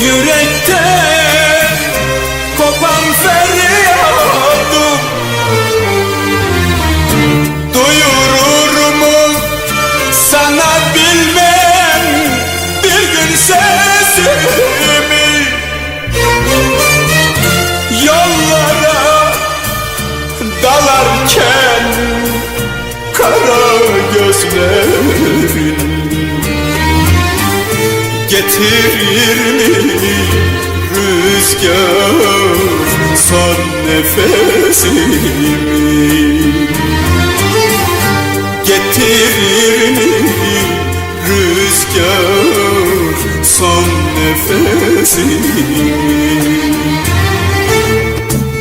Yürekte kopan feryadım. Duyurur mu sana bilmem bir gün sesimi Yollara dalarken kara gözlerin Getirir mi rüzgar son nefesimi? Getirir mi rüzgar son nefesimi?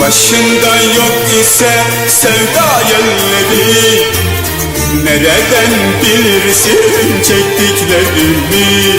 Başında yok ise sevda yelleri Nereden bilirsin çektiklerimi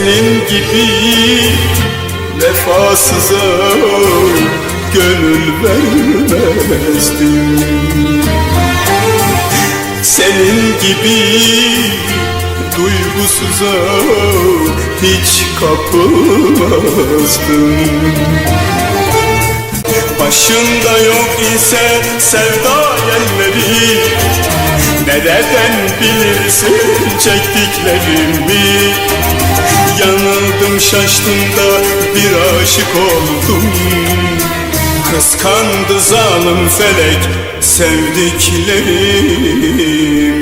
senin gibi vefasıza gönül vermezdim. Senin gibi duygusuza hiç kapılmazdım. Başında yok ise sevda yerleri Nereden bilirsin çektiklerimi Yanıldım şaştım da bir aşık oldum. Kıskandı zalim felek sevdiklerim